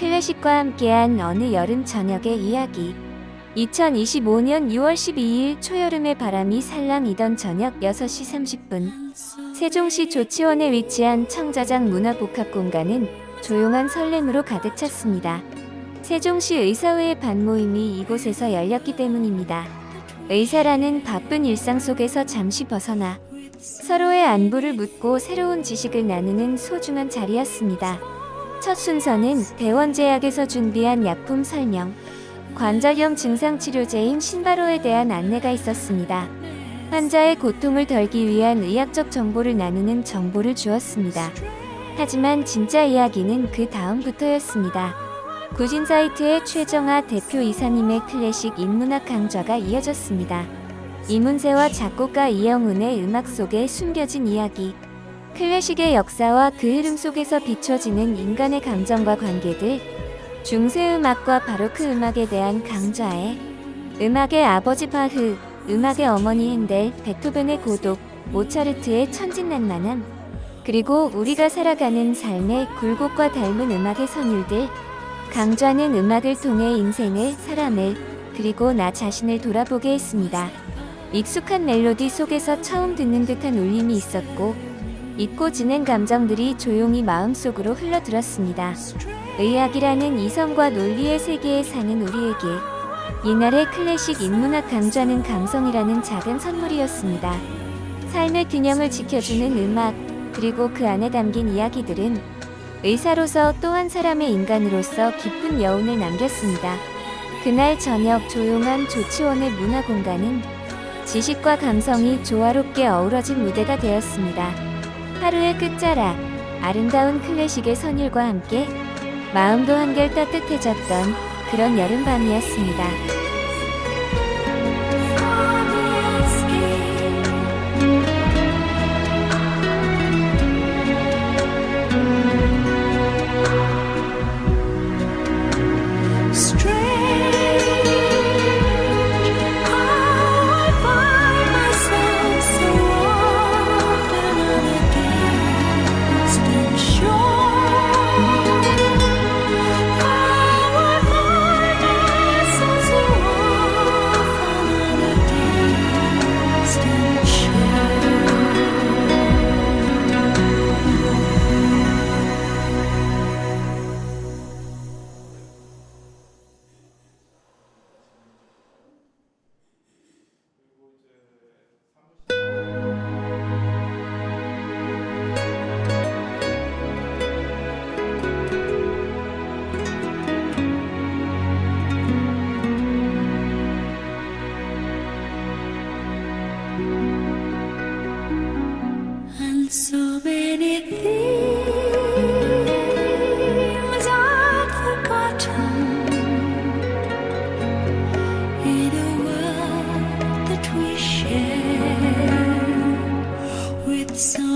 클래식과 함께한 어느 여름 저녁의 이야기. 2025년 6월 12일 초여름의 바람이 살랑이던 저녁 6시 30분. 세종시 조치원에 위치한 청자장 문화복합 공간은 조용한 설렘으로 가득 찼습니다. 세종시 의사회의 반모임이 이곳에서 열렸기 때문입니다. 의사라는 바쁜 일상 속에서 잠시 벗어나 서로의 안부를 묻고 새로운 지식을 나누는 소중한 자리였습니다. 첫 순서는 대원제약에서 준비한 약품 설명, 관절염 증상 치료제인 신바로에 대한 안내가 있었습니다. 환자의 고통을 덜기 위한 의학적 정보를 나누는 정보를 주었습니다. 하지만 진짜 이야기는 그 다음부터였습니다. 구진 사이트의 최정아 대표 이사님의 클래식 인문학 강좌가 이어졌습니다. 이문세와 작곡가 이영훈의 음악 속에 숨겨진 이야기. 클래식의 역사와 그 흐름 속에서 비춰지는 인간의 감정과 관계들. 중세 음악과 바로크 음악에 대한 강좌에 음악의 아버지 바흐, 음악의 어머니 핸델, 베토벤의 고독, 모차르트의 천진난만함, 그리고 우리가 살아가는 삶의 굴곡과 닮은 음악의 선율들. 강좌는 음악을 통해 인생을, 사람을, 그리고 나 자신을 돌아보게 했습니다. 익숙한 멜로디 속에서 처음 듣는 듯한 울림이 있었고, 잊고 지낸 감정들이 조용히 마음속으로 흘러들었습니다. 의학이라는 이성과 논리의 세계에 사는 우리에게 이날의 클래식 인문학 강좌는 감성이라는 작은 선물이었습니다. 삶의 균형을 지켜주는 음악, 그리고 그 안에 담긴 이야기들은 의사로서 또 한 사람의 인간으로서 깊은 여운을 남겼습니다. 그날 저녁 조용한 조치원의 문화 공간은 지식과 감성이 조화롭게 어우러진 무대가 되었습니다. 하루의 끝자락, 아름다운 클래식의 선율과 함께 마음도 한결 따뜻해졌던 그런 여름밤이었습니다. So many things forgotten. In a world that we share with so many things